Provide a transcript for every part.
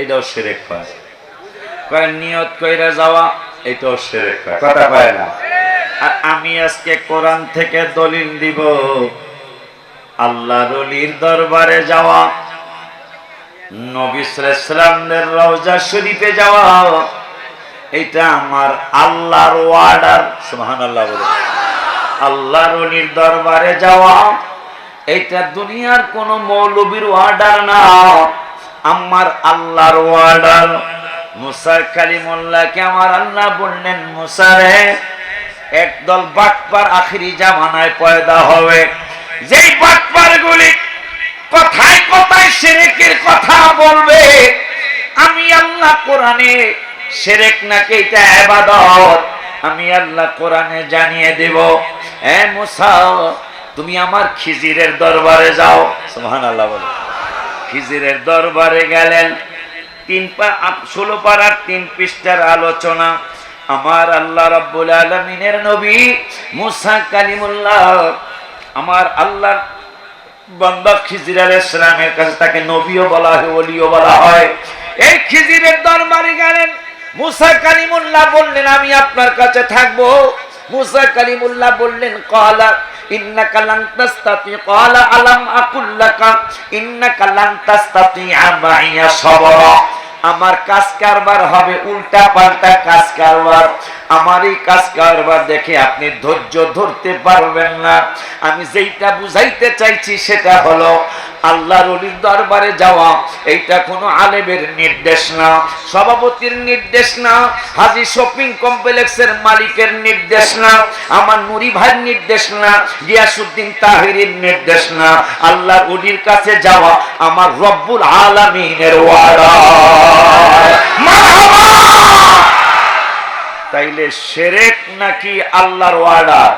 এটাও কয় কয়, নিয়ত কইরা যাওয়া, এটাও সেরেক কয় কথা কয় না? আর আমি আজকে কোরআন থেকে দলিল দিব। আল্লাহ রলির দরবারে যাওয়া রওজা শরীফে যাওয়া, এটা আমার আল্লাহর ওয়ার্ডার সুবহানাল্লাহ বলে। আল্লাহর দরবারে যাওয়া, এটা দুনিয়ার কোন মৌলবীর ওয়ার্ডার না। আমার আল্লাহর ওয়ার্ডার। মুসা কালিমুল্লাহকে আমার আল্লাহ বললেন মুসারে একদল বাটপার আখিরি জামানায় পয়দা হবে। যেই বাটপার গুলি কথায় কথায় সেরেকের কথা বলবে, আমি আল্লাহ কোরআনে সেরেক নাকি এটা এবাদত আমি আল্লাহ কোরআনে জানিয়ে দেব। এ মুসা, তুমি আমার খিজিরের দরবারে যাও। সুবহানাল্লাহ বলে। খিজিরের দরবারে গেলেন। তিন ষোলো পাড়ার তিন পৃষ্ঠার আলোচনা। আমার আল্লাহ রাব্বুল আলমিনের নবী মুসা কালিমুল্লাহ, আমার আল্লাহ কাছে তাকে নবীও বলা হয় বলা হয়। এই খিজিরের দরবারে গেলেন। মুসা বললেন, আমি আপনার কাছে থাকব। মুসা কালিমুল্লাহ বললেন, কলা ইন্নাকা লান তাস্তাতি, ক্বালা আলাম আকুল লাকা, ইন্নাকা লান তাস্তাতি মাইয়া সাবরা। আমার কাজ কারবার হবে উল্টা পাল্টা কাজ কারবার। আমার এই কাজ কারবার দেখে আপনি ধৈর্য ধরতে পারবেন না। আমি যেইটা বুঝাইতে চাইছি সেটা হলো, আল্লাহর অলির দরবারে যাওয়া, এইটা কোনো আলেমের নির্দেশ না, সভাপতির নির্দেশ না, হাজি শপিং কমপ্লেক্সের মালিকের নির্দেশ না, আমার নুরি ভাইয়ের নির্দেশ না গিয়াসুদ্দিন তাহিরের নির্দেশ না, আল্লাহর অলির কাছে যাওয়া আমার রব্বুল আলামিনের মারহাবা! তাইলে সেরেক নাকি আল্লাহর ওয়ার্ডার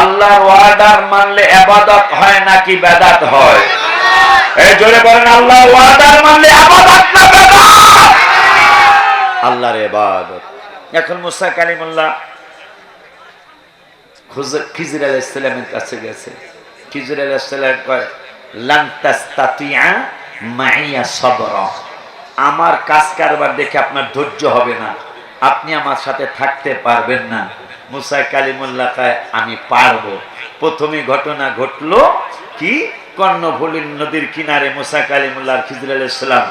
আল্লাহর ওয়ার্ডার মানলে আবাদত হয় নাকি বেদাত হয়? এই জোরে বলেন, আল্লাহর ওয়ার্ডার মানলে আবাদত না বেদাত? আল্লাহর ইবাদত। এখন মুসা কালিমুল্লাহ খিজির আলাইহিস সালামের কাছে গেছে। খিজির আলাইহিস সালাম কয়, লান মাইয়া সাবরা। আমার কাজ কারবার দেখে আপনার ধৈর্য হবে না। আপনি আমার সাথে থাকতে পারবেন না। মুসা কালিমুল্লাহ কয়, আমি পারব। প্রথমে ঘটনা ঘটলো কি? কর্ণফুলিন নদীর কিনারে মুসা কালিমুল্লাহ খিজর আলাইসালাম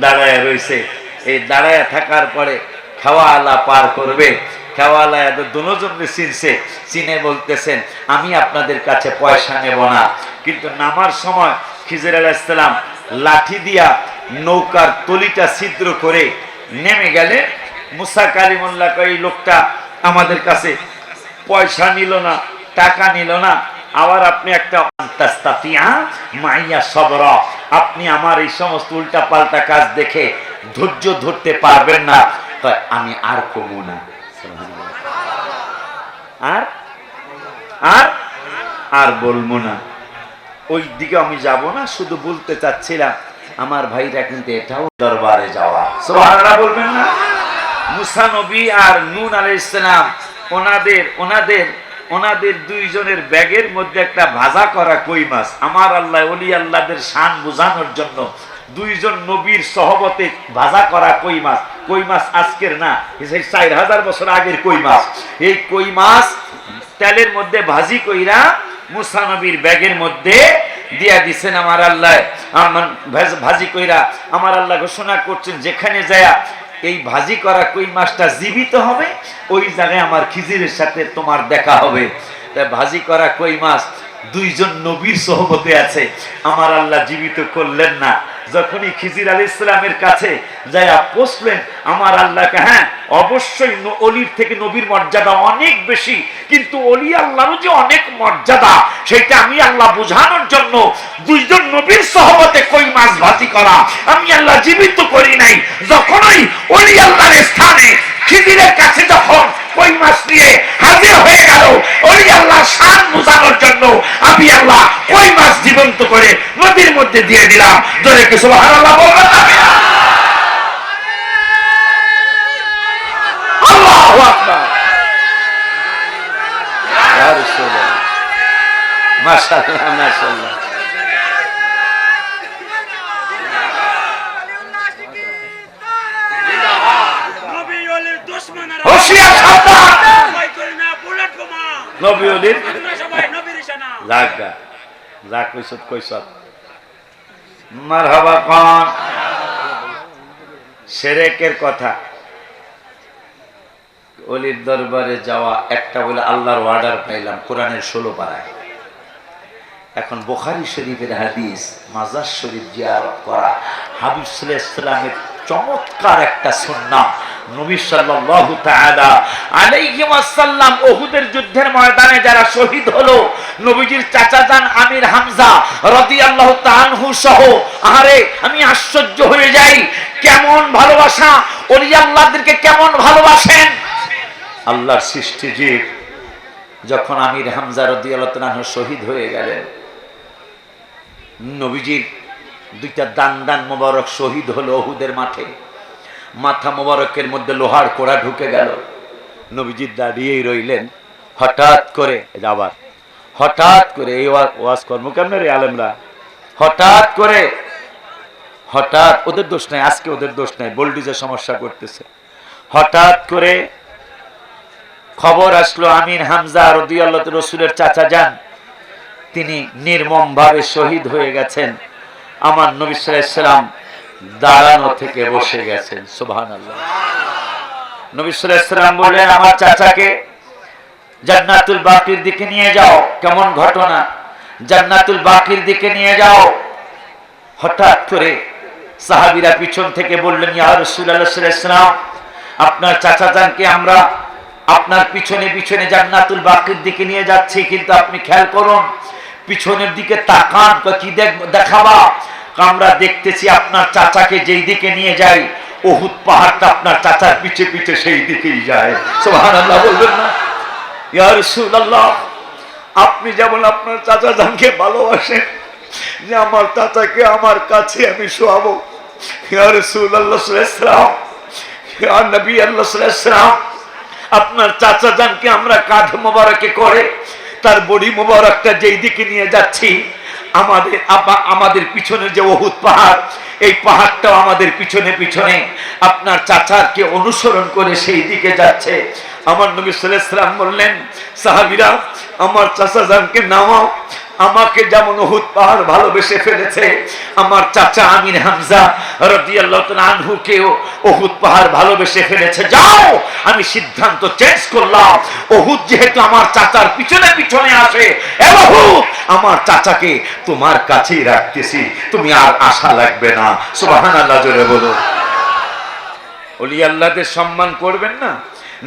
দাঁড়ায় রয়েছে। এই দাঁড়ায় থাকার পরে খাওয়া আলা পার করবে। খাওয়ালা দুজন চিনছে? চিনে বলতেছেন, আমি আপনাদের কাছে পয়সা নেব না। কিন্তু নামার সময় খিজর আলাইসালাম লাঠি দিয়া নৌকার তলিটা ছিদ্র করে নেমে গেলে মুসা কালিমুল্লাহ এই লোকটা আমাদের কাছে পয়সা নিল না টাকা নিল না। আবার আপনি একটা মাইয়া সবর। আপনি আমার এই সমস্ত উল্টা পাল্টা কাজ দেখে ধৈর্য ধরতে পারবেন না। কয়, আমি আর কমু না। আর? আর? আর বলব না। ওই দিকে আমি যাব না শুধু বলতে চাচ্ছিলাম আমার ভাইরা কিন্তু এটাও দরবারে যাওয়া। সোহারা বলবেন না? মুসা নবী আর নুন আলাই ইসলাম ওনাদের ওনাদের ওনাদের দুইজনের ব্যাগের মধ্যে একটা ভাজা করা কই মাছ? আমার আল্লাহ, অলি আল্লাহদের শান বোঝানোর জন্য দুইজন নবীর সহবতে ভাজা করা কই মাছ? কই মাছ আজকের না চার হাজার বছর আগের কই মাছ? এই কই মাছ তেলের মধ্যে ভাজি কইরা মুসা নবীর ব্যাগের মধ্যে দিয়া দিছেন আমার আল্লাহ। ভাজি কইরা আমার আল্লাহ ঘোষণা করছেন, যেখানে যায় এই ভাজি করা কই মাছটা জীবিত হবে? ওই জায়গায় আমার খিজিরের সাথে তোমার দেখা হবে। তাই ভাজি করা কই মাছ? দুইজন নবীর সহবতে আছে। আমার আল্লাহ জীবিত করলেন না। যখনই খিজির আলী ইসলামের কাছে যায়া পৌঁছলেন, আমার আল্লাহকে হ্যাঁ অবশ্যই অলির থেকে নবীর মর্যাদা অনেক বেশি, কিন্তু অলি আল্লাহরও যে অনেক মর্যাদা, সেটা আমি আল্লাহ বোঝানোর জন্য দুইজন নবীর সহবতে কই মাছ ভাজি করা, আমি আল্লাহ জীবিত করি নাই। যখনই অলি আল্লাহর স্থানে খিজিরের কাছে যখন কই মাছ নিয়ে হাজির হয়ে গেল। অলি আল্লাহ শান বোঝানোর জন্য আমি আল্লাহ কই মাছ জীবন্ত করে নদীর মধ্যে দিয়ে দিলাম। ধরে কিছু আল্লাহ বলবেন না? আল্লাহু আকবার। বর্ষিয়ার সেরেকের কথা। অলির দরবারে যাওয়া একটা বলে আল্লাহর অর্ডার পাইলাম কোরআনের ষোলো পাড়ায়। এখন বোখারি শরীফের হাদিস মাজার শরীফ জিয়ার করা হাবিব সাল্লাহ ইসলামের চমৎকার একটা সুন্নাম নবী সাল্লাল্লাহু তাআলা আমি আশ্চর্য হয়ে যাই, কেমন ভালোবাসা কেমন ভালোবাসেন? আল্লাহর যখন আমির হামজা শহীদ হয়ে গেলেন, নবীজির দুইটা দান দান মোবারক শহীদ হলো ওহুদের মাঠে। মাথা মোবারকের মধ্যে লোহার কোড়া ঢুকে গেল। নবীজি দাঁড়িয়েই রইলেন। হঠাৎ করে, এই যে আবার, হঠাৎ করে এই ওয়াজ কর্ম কেমন রে আলেমরা? হঠাৎ করে, হঠাৎ, ওদের দোষ নাই, আজকে ওদের দোষ নাই, বোল্ডিজের সমস্যা করতেছে। হঠাৎ করে খবর আসলো, আমিন হামজা রদিয়াল্লাহ রসুলের চাচা যান। তিনি নির্মম ভাবে শহীদ হয়ে গেছেন। আমার নবী সাল্লাম দাঁড়ানো থেকে বসে গেছেন সুবহান আল্লাহ নবী সাল্লাম বললেন, আমার চাচাকে জান্নাতুল বাকির দিকে নিয়ে যাও, কেমন ঘটনা? জান্নাতুল বাকির দিকে নিয়ে যাও। হঠাৎ করে সাহাবিরা পিছন থেকে বললেন, ইয়া ওয়াসাল্লাম, আপনার চাচা জানকে আমরা আপনার পিছনে পিছনে জান্নাতুল বাকির দিকে নিয়ে যাচ্ছি, কিন্তু আপনি খেয়াল করুন, পিছনের দিকে তাকান কি দেখ, দেখাবা? আমরা দেখতেছি আপনার চাচাকে যেই দিকে নিয়ে যাই ওহুদ পাহাড়টা আপনার চাচার পিছে পিছে সেই দিকেই যায়। সুবহানাল্লাহ বলবেন না? ইয়া রাসূলুল্লাহ, আপনি যেমন আপনার চাচা জানকে ভালোবাসেন, যে আমার চাচাকে আমার কাছে আমি শোয়াবো। ইয়া রাসূলুল্লাহ সাল্লাল্লাহু আলাইহি ওয়াসাল্লাম, ইয়া নবী আল্লাহ আপনার চাচা জানকে আমরা কাঁধ মোবারকে করে, তার বডি মোবারকটা যেই দিকে নিয়ে যাচ্ছি আমাদের আমাদের পিছনে যে ওহুদ পাহাড়, এই পাহাড়টাও আমাদের পিছনে পিছনে। আপনার চাচারকে অনুসরণ করে সেই দিকে যাচ্ছে। আমার নবী সাল্লাম বললেন, সাহাবিরা, আমার চাচা জানকে নামাও আমাকে যেমন ওহুদ পাহাড় ভালোবেসে ফেলেছে, আমার চাচা আমিন হামজা রাদিয়াল্লাহু তাআলা ওহুদ পাহাড় ভালোবেসে ফেলেছে। যাও, আমি সিদ্ধান্ত চেঞ্জ করলাম। ওহুদ যেহেতু আমার চাচার পিছনে পিছনে আসে আমার চাচাকে তোমার কাছেই রাখতেছি। তুমি আর আশা লাগবে না। সুবহানাল্লাহ, জোরে বলো। ওলি আল্লাহদের সম্মান করবেন না?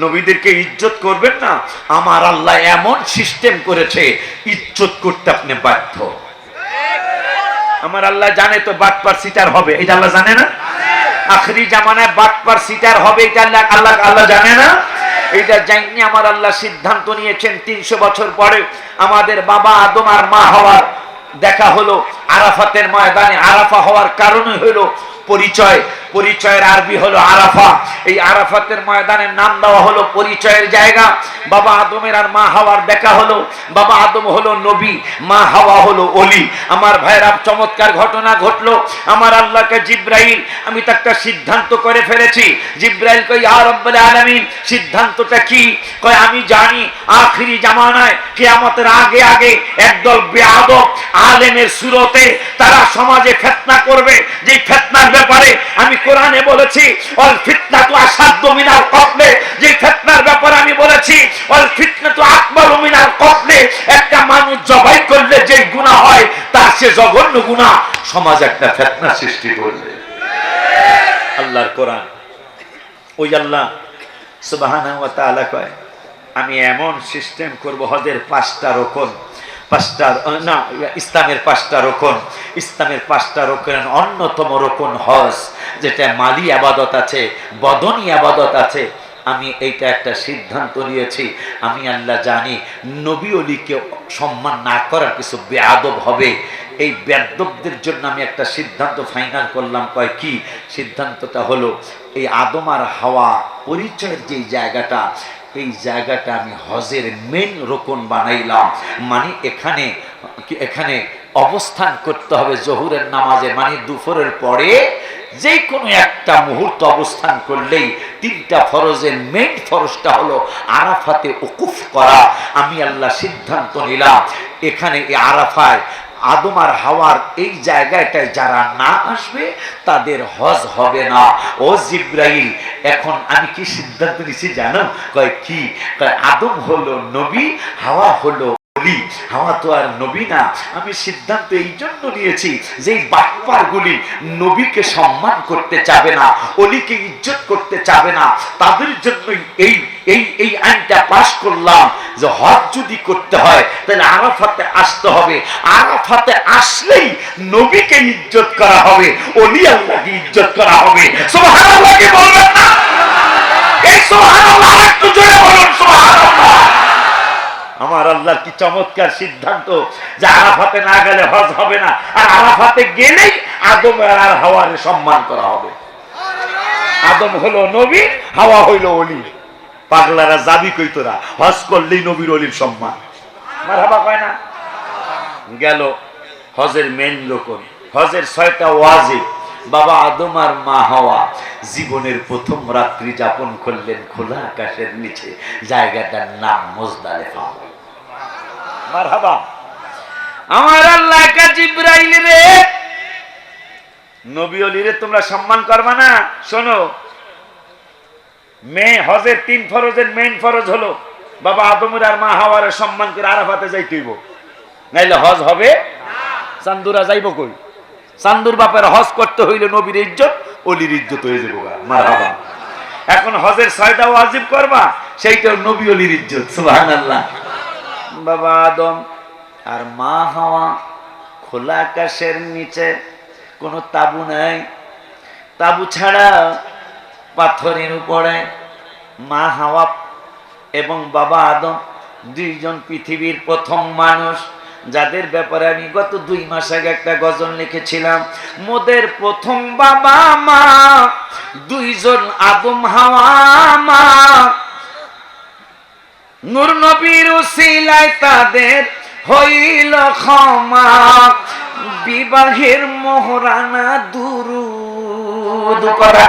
নবীদেরকে ইজ্জত করবেন না। আমার আল্লাহ এমন সিস্টেম করেছে, ইজ্জত করতে আপনি বাধ্য। আমার আল্লাহ জানে তো বাটপার সিটার হবে, এটা আল্লাহ জানে না? আখরি জামানায় বাটপার সিটার হবে, এটা আল্লাহ আল্লাহ আল্লাহ জানে না? আমার আল্লাহ সিদ্ধান্ত নিয়েছেন তিনশো বছর পরে। আমাদের বাবা আদম আর মা হওয়ার দেখা হলো। আরাফাতের ময়দানে আরাফা হওয়ার কারণে হলো পরিচয়। পরিচয়ের আরবি হলো আরাফা এই আরাফাতের ময়দানের নাম দেওয়া হলো পরিচয়ের জায়গা। বাবা আদমের আর মা হাওয়ার দেখা হলো। বাবা আদম হলো নবী, মা হাওয়া হলো অলি। আমার ভাইরা চমৎকার ঘটনা ঘটলো। আমার আল্লাহকে জিব্রাইল, আমি তো একটা সিদ্ধান্ত করে ফেলেছি। জিব্রাইল কই আর রব্বুল সিদ্ধান্তটা কি? কয়, আমি জানি, আখিরি জামানায় কে কিয়ামতের আগে আগে একদল বেয়াদব আলেমের সুরতে তারা সমাজে ফেতনা করবে। যে ফেতনার ব্যাপারে আমি কোরআনে বলেছি অল ফিতনা তো আসাধ্য মিনাল কপলে যে ফেতনার ব্যাপারে আমি বলেছি অল ফিতনা তো আকবর মিনাল কপলে একটা মানুষ জবাই করলে যে গুনাহ হয়, তার সে জঘন্য গুনাহ সমাজ একটা ফেতনা সৃষ্টি করবে। আল্লাহর কোরআন। ওই আল্লাহ কয়, আমি এমন সিস্টেম করব হজের পাঁচটা রকম পাঁচটা না, ইসলামের পাঁচটা রকম ইসলামের পাঁচটা রকমের অন্যতম রকম হজ, যেটা মালি আবাদত আছে, বদনী আবাদত আছে। আমি এইটা একটা সিদ্ধান্ত নিয়েছি। আমি আল্লাহ জানি নবী অলিকে সম্মান না করার কিছু বেআদব হবে। এই বেদবদের জন্য আমি একটা সিদ্ধান্ত ফাইনাল করলাম। কয় কি? সিদ্ধান্তটা হলো, এই আদম আর হাওয়া পরিচয়ের যে জায়গাটা এই জায়গাটা আমি হজের মেন রোকন বানাইলাম। মানে এখানে এখানে অবস্থান করতে হবে জহুরের নামাজে মানে দুপুরের পরে যে কোনো একটা মুহূর্ত অবস্থান করলেই তিনটা ফরজের মেইন ফরজটা হলো আরাফাতে উকুফ করা। আমি আল্লাহ সিদ্ধান্ত নিলাম, এখানে আরাফায় আদম আর হাওয়ার এই জায়গাটায় যারা না আসবে, তাদের হজ হবে না। ও জিব্রাইল, এখন আমি কি সিদ্ধান্ত নিছি জানো? কয়, কি? আদম হলো নবী, হাওয়া হলো বলি হাওয়া তো আর নবী না। আমি সিদ্ধান্ত এই জন্য নিয়েছি যে বাটপারগুলি নবীকে সম্মান করতে চাবে না অলিকে ইজ্জত করতে চাবে না। তাদের জন্যই এই এই এই আইনটা পাশ করলাম যে হজ যদি করতে হয়, তাহলে আরাফাতে আসতে হবে। আরাফাতে আসলেই নবীকে ইজ্জত করা হবে, অলি আল্লাহকে ইজ্জত করা হবে। সুবহানাল্লাহকে বলবেন না? এই সুবহানাল্লাহ একটু জোরে বলুন, সুবহানাল্লাহ। আমার আল্লাহর কি চমৎকার সিদ্ধান্ত যে আরাফাতে না গেলে হজ হবে না, আর আরাফাতে গেলেই আদম আর হাওয়ার সম্মান করা হবে। আদম হলো নবী, হাওয়া হইল অলি। পাগলারা যাবি কই তোরা? হজ করলেই নবীর অলির সম্মান। গেল হজের মেন রকম হজের ছয়টা ওয়াজিব বাবা আদম আর মা হাওয়া জীবনের প্রথম রাত্রি যাপন করলেন খোলা আকাশের নিচে, জায়গাটার নাম মারহাবা। আমার আল্লাহ জিব্রাইল রে। নবী অলিরে তোমরা সম্মান করবা না? শোনো মে হজের তিন ফরজের মেইন ফরজ হলো, বাবা আদমের আর মা হাওয়ারে সম্মান করে আরাফাতে যাইতেইব নাইলে হজ হবে? চান্দুরা যাইব কই? চান্দুর বাপের হজ করতে হইলে নবীর ইজ্জত, অলির ইজ্জত হয়ে যাব মারহাবা। এখন হজের ছয়টা ওয়াজিব করবা সেইটা নবী অলির ইজ্জত, সুবহানাল্লাহ। বাবা আদম আর মা হাওয়া খোলা আকাশের নিচে, কোনো তাবু নাই। তাবু ছাড়া পাথরের উপরে মা হাওয়া এবং বাবা আদম দুইজন পৃথিবীর প্রথম মানুষ, যাদের ব্যাপারে আমি গত দুই মাস আগে একটা গজল লিখেছিলাম। মোদের প্রথম বাবা মা, দুইজন আদম হাওয়া মা। নূর নবীর উসিলায় তাদের হইল ক্ষমা। বিবাহের মোহরানা দুরুদ করা।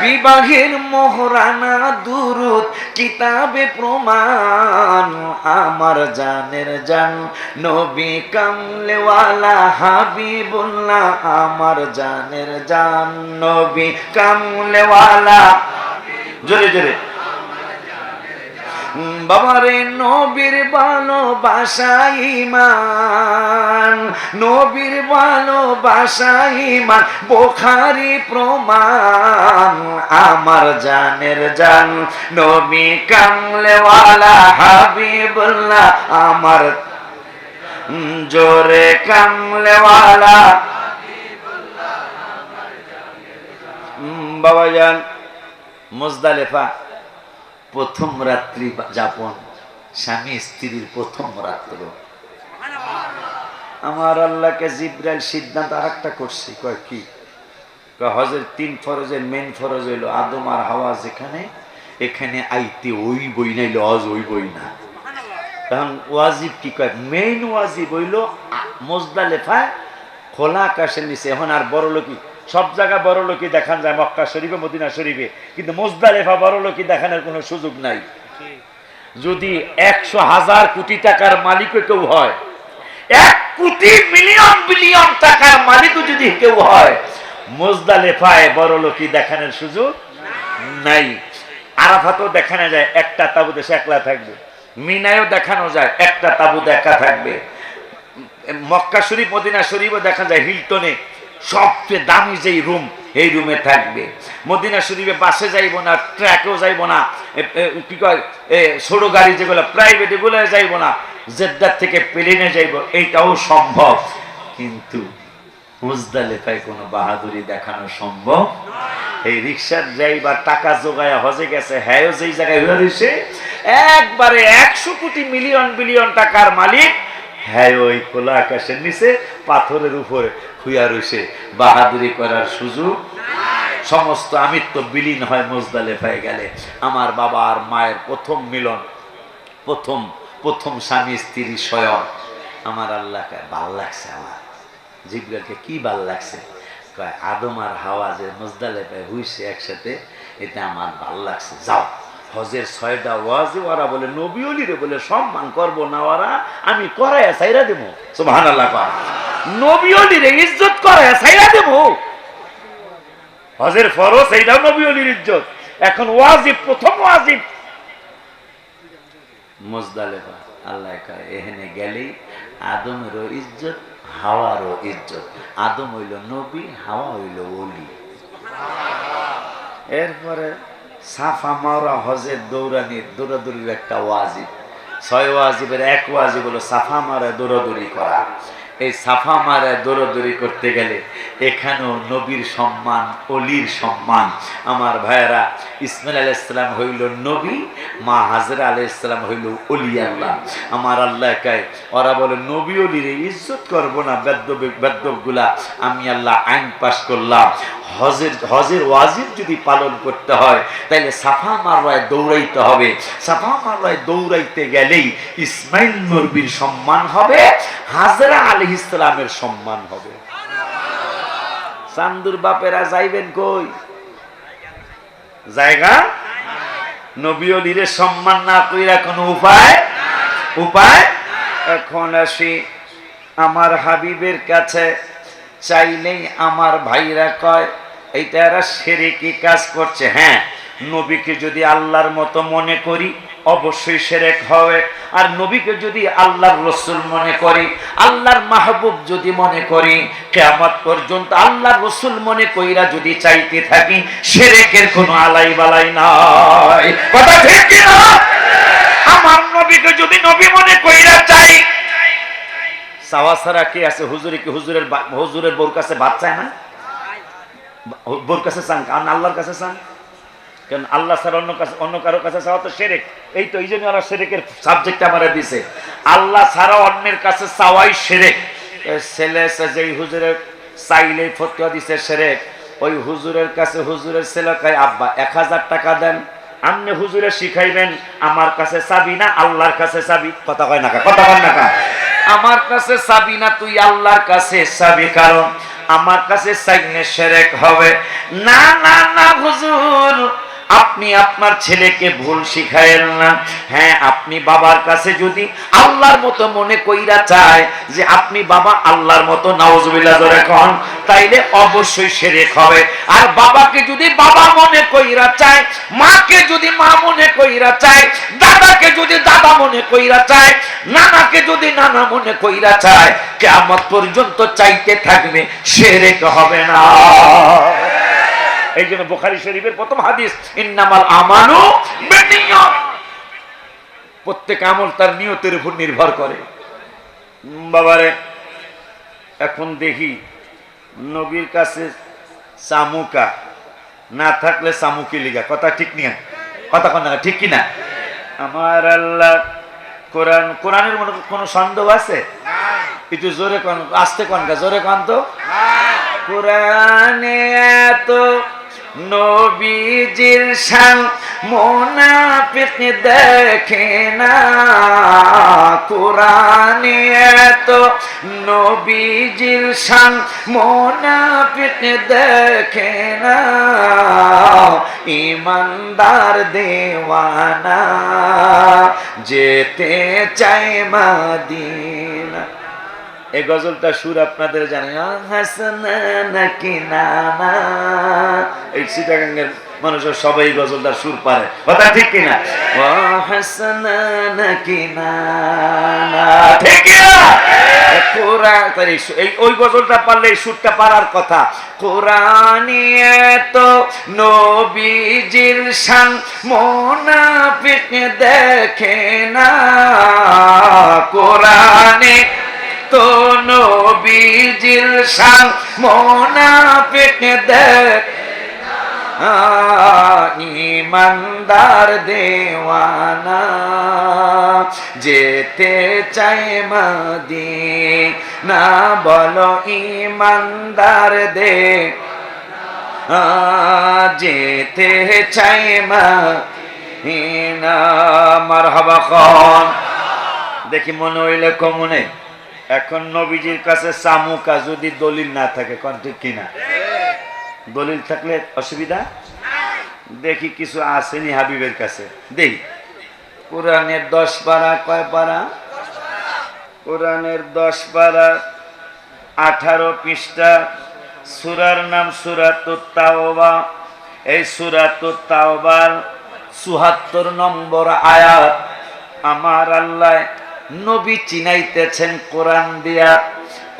বিবাহের মোহরানা দুরুদ, কিতাবে প্রমাণ। আমার জানের জান, নবী কামলেওয়ালা হাবিবুল্লাহ। আমার জানের জান, নবী কামলেওয়ালা। জোরে জোরে। বাবারে নবীর ভালোবাসা ইমান নবীর ভালোবাসা ইমান বোখারি প্রমাণ, আমার জানের জান, নবী কামলেওয়ালা হাবিবুল্লাহ, আমার জোরে কামলেওয়ালা বাবা যান, মুজদালেফা। প্রথম রাত্রি যাপন। স্বামী স্ত্রীর প্রথম রাত্র। আমার আল্লাহকে জিব্রাইল সিদ্ধান্ত আর একটা করছি। কয় কি? হজের তিন ফরজের মেন ফরজ হইল আদম আর হাওয়া যেখানে, এখানে আইতে ওই বই নাইলো হজ ওই বই না। তখন ওয়াজিব কি কয়? মেইন ওয়াজিব হইল মোজদালেফায় খোলা আকাশের নিচে। এখন আর বড় লোকই সব জায়গায় বড় লোকই দেখান যায়, মক্কা শরীফে, মদিনা শরীফে। কিন্তু মোজদালেফা বড় লোকই দেখানোর কোনো সুযোগ নাই। যদি একশো হাজার কোটি টাকার মালিকও কেউ হয়, এক কোটি মিলিয়ন বিলিয়ন টাকার মালিকও যদি কেউ হয়, মোজদালেফায় বড় লোকই দেখানোর সুযোগ নাই। আরাফাতেও দেখানো যায়, একটা তাবুতে সে একলা থাকবে। মিনায়ও দেখানো যায়, একটা তাবু দেখা থাকবে। মক্কা শরীফ, মদিনা শরীফও দেখা যায়, হিলটনে সবচেয়ে দামি যেই রুম এই রুমে থাকবে। মদিনা শরীফে বাসে যাইব না ট্র্যাকেও যাইব না কি কয় ছোট গাড়ি যেগুলো প্রাইভেট এগুলো যাইব না, জেদ্দার থেকে প্লেনে যাইব, এইটাও সম্ভব। কিন্তু মুজদালেফায় কোনো বাহাদুরি দেখানো সম্ভব এই রিক্সার ড্রাইভার টাকা জোগায় হজে গেছে হ্যাঁ যেই জায়গায় একবারে একশো কোটি মিলিয়ন বিলিয়ন টাকার মালিক হ্যাঁ ওই খোলা আকাশের নিচে, পাথরের উপরে। হুইয়া রয়েছে বাহাদুরি করার সুযোগ? সমস্ত আমিত্ব বিলীন হয় মোজদালেফায় গেলে। আমার বাবা আর মায়ের প্রথম মিলন, প্রথম প্রথম স্বামী, স্ত্রী, স্বয়ং। আমার আল্লাহকে ভালো লাগছে আমার। জিব্রাইলকে কি ভালো লাগছে? কয়, আদম আর হাওয়া যে মজদালে পায় হুইছে একসাথে এটা আমার ভালো লাগছে। যাও, হজের ছয়টা ওয়াজে ওরা বলে, নবী বলে, সম্মান করব না ওরা আমি করাইয়া সাইরা দেবো সুবহান আল্লাহ নবী অলিরে ইজ্জত সাইরা দেবো। হজের ফরজ এইটাও নবী অলির ইজ্জত। এখন ওয়াজিব প্রথম ওয়াজিব। আল্লাহ কয় এখানে গেলেই আদমেরও ইজ্জত হাওয়ারও ইজ্জত। আদম হইল নবী হাওয়া হইল অলি। এরপরে সাফা মাওরা হজের দৌড়ানির দৌড়াদৌড়ির একটা ওয়াজিব। ছয় ওয়াজিবের এক ওয়াজিব হলো সাফা মারা দৌড়াদৌড়ি করা। এই সাফা মারা দৌড়াদৌড়ি করতে গেলে এখানেও নবীর সম্মান, অলির সম্মান। আমার ভাইয়েরা, ইসমাইল আলাহ ইসলাম হইল নবী, মা হাজরা আলাহ ইসলাম হইল অলি আল্লাহ। আমার আল্লাহ কায়, ওরা বলে, নবী অলিরে ইজ্জত করব না বেদ্য বেদ্যগুলা আমি আল্লাহ আইন পাশ করলাম। হজের হজের ওয়াজিব যদি পালন করতে হয় তাহলে সাফা মারওয়ায় দৌড়াইতে হবে। সাফা মারওয়ায় দৌড়াইতে গেলেই ইসমাইল নবীর সম্মান হবে, হাজরা আলী ইসলামের সম্মান হবে। চান্দুর বাপেরা যাইবেন কই? জায়গা? নবী অলিরে সম্মান না কইরা কোনো উপায়? উপায়? এখন আসি আমার হাবিবের কাছে, চাইলেই আমার ভাইরা কয়, এইটা এরা সেরে কি কাজ করছে? হ্যাঁ নবীকে যদি আল্লাহর মতো মনে করি অবশ্যই সেরেক হবে। আর নবীকে যদি আল্লাহর রসুল মনে করি, আল্লাহর মাহবুব যদি মনে করি, কেয়ামত পর্যন্ত আল্লাহর রসুল মনে কইরা যদি চাইতে থাকি, সেরেকের কোনো আলাই বালাই নাই। কথা ঠিক কিনা? আমার নবীকে যদি নবী মনে কইরা চাই, চাওয়া ছাড়া কি আছে? হুজুরে কি হুজুরের হুজুরের বোর কাছে ভাত চায় না? বোর কাছে চান? আল্লাহর কাছে চান? কারণ আল্লাহ ছাড়া অন্য কাছে অন্য কারোর কাছে চাওয়া তো সেরেক। এই তো এই জন্য ওরা সেরেকের সাবজেক্ট আমারা দিছে। আল্লাহ ছাড়া অন্যের কাছে চাওয়াই সেরেক। ছেলে এসে যেই হুজুরের চাইলেই ফতুয়া দিছে সেরেক। ওই হুজুরের কাছে হুজুরের ছেলে কয়, আব্বা, এক হাজার টাকা দেন। আপনি হুজুরে শিখাইবেন, আমার কাছে চাবি না, আল্লাহর কাছে চাবি? কথা কয় নাকা কথা কয় নাকা আমার কাছে চাবি না, তুই আল্লাহর কাছে চাবি, কারণ আমার কাছে চাইলে সেরেক হবে। না না না, হুজুর আপনি আপনার ছেলেকে ভুল শিখায়েন না। হ্যাঁ আপনি বাবার কাছে যদি আল্লাহর মতো মনে কইরা চায় যে আপনি বাবা আল্লাহর মতো, নাউজুবিল্লাহ, জোরে কন, তাইলে অবশ্যই সেরেক হবে। আর বাবাকে যদি বাবা মনে কইরা চায়, মাকে যদি মা মনে কইরা চায়, দাদাকে যদি দাদা মনে কইরা চায়, নানাকে যদি নানা মনে কইরা চায় কেমন পর্যন্ত চাইতে থাকবে, সেরেক হবে না। এই জন্য বোখারি শরীফের প্রথম হাদিস ইন্নামাল আমানু প্রত্যেক আমল তার নিয়তের উপর নির্ভর করে। বাবারে এখন দেখি নবীর কাছে চামুকা না থাকলে চামুকি লিগা। কথা ঠিক নিয়া? কথা কোন ঠিক কিনা? আমার আল্লাহ কোরআন কোরআনের মনে কোনো সন্দেহ আছে? একটু জোরে কন আসতে কনকা জোরে কন তো। কোরআনে এত নবীজির শান মোনাফিক দেখে না। কোরআনে এত নবীজির শান মোনাফিক দেখে না। ইমানদার দেওয়ানা, যেতে চায় মাদিনা। এই গজলটা সুর আপনাদের জানে। নাকি সিটাগাঙ্গের মানুষের সবাই গজলটার সুর পারে। কথা ঠিক কিনা? কিনা? ওই গজলটা পারলে এই সুরটা পারার কথা। কোরআনে তো নবীজির শান দেখে না। কোরআনে তো নবীজির শান মোনাফিক দেখ ইমানদার দেওয়ানা। যেতে চায় মাদি না বলো ইমানদার দে যেতে চায় মা মার হবা দেখি মনে হইলে কমনে এখন নবীজির কাছে চামুকা যদি দলিল না থাকে, কোন ঠিক কিনা? দলিল থাকলে অসুবিধা? দেখি কিছু আসেনি হাবিবের কাছে। দেখি কোরআনের দশ পারা, কয় পারা? কোরআনের দশ পারা, আঠারো পৃষ্ঠা। সুরার নাম সুরাত তাওবা। এই সুরাত তাওবার চুহাত্তর নম্বর আয়াত। আমার আল্লাহ নবী চিনাইতেছেন কোরআন দিয়া।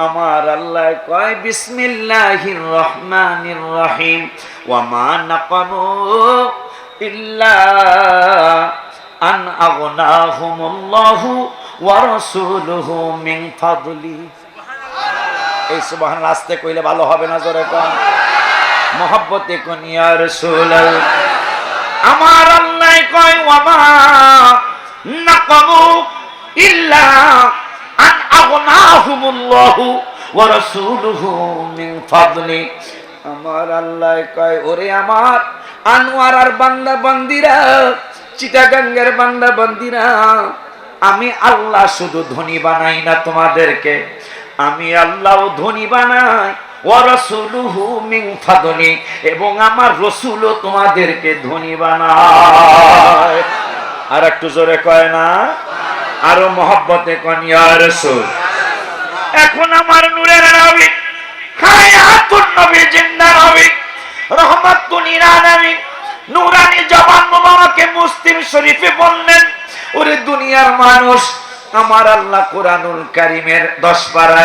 আমার আল্লাহ কয়, বিসমিল্লাহির রহমানির রহিম। ওয়া মা নাকামু ইল্লা আন আগনাহুমুল্লাহু ওয়া রাসূলুহু মিন ফাদলি। এই সুবহান আস্তে কইলে ভালো হবে না জোরে কোন? মহব্বতে কোন ইয়া রাসূলাল আমার আল্লাহ কয়, ওয়া মা নাকামু ইল্লা আন আগনাহুমুল্লাহু ওয়া রাসূলুহু মিন ফাদলি। আমার আল্লাহ কয়, ওরে আমার আনোয়ার আর বান্দা বান্দিরা চিটাগাঙ্গের বান্দা বান্দিরা আমি আল্লাহ শুধু ধনী বানাই না তোমাদেরকে। আমি আল্লাহ ধনী বানাই এবং আমার রসুলও তোমাদেরকে ধনী বানায়। আর একটু জোরে কয় না? আরও মহব্বতে কনিয়া রসুল। এখন আমার নূরের মুসলিম বললেন, ওরে দুনিয়ার মানুষ, আমার আল্লাহ কারিমের দশ পারা